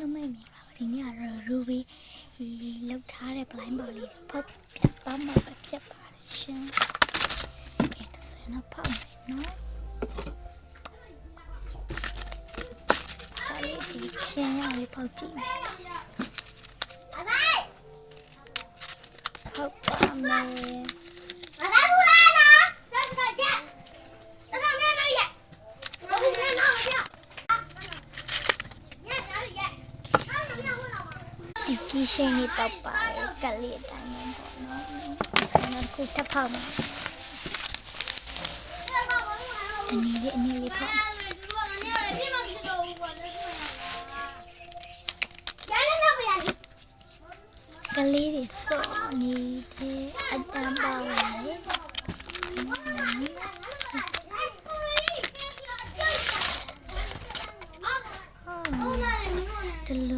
လုံးမိတ်မြင်ပါဒီနေ့ကတော့ Ruby လောက်ထားတဲ့ blind ball လေးဖောက်ပြပါမှာပဲဖြစ်ပါတယ်ရှင်။ကဲဒါဆိုရင်တော့ဖောက်မယ်နော်။ဒါလေးဒီပြန်ရလေးဖောက်ကြည့်မယ်။ဖောက်ပါမယ်။ ဒီကီရှင်လေးတော့ပါတယ်ကလေးအတိုင်းပဲပေါ့နော်ဆိုတော့ခုထပ်ဖောက်မယ်အနည်းလေးအနည်းလေးဖောက်ကလေးတွေစောနေတဲ့အတန်းပါဝင်ဒီလိုမျိုးလေးပါဟုတ်ဒီလိုလေးပဲ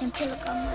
Tem que colocar uma.